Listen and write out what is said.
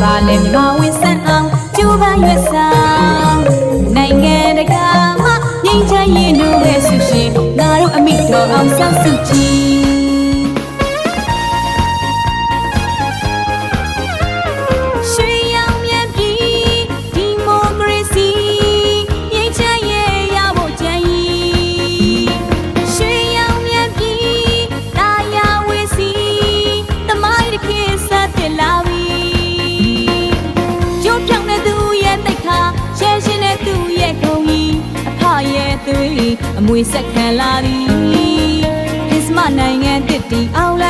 ဘာလဲမြန်မာဝင်ဆန်းအောင်ကျူပန်းရွက်ဆောင်နိုင်ငံတကာမှာငြိမ်းချမ်းရေးနိုဘယ်ဆုရှင်ငါတို့အမိတော်အောင်ဆောက်စုကြည် သွေးအမွေဆက်ခံလာပြီခရစ်စမတ်နိုင်ငံတစ်တီအောင်လန်လွေချီတော်အောင်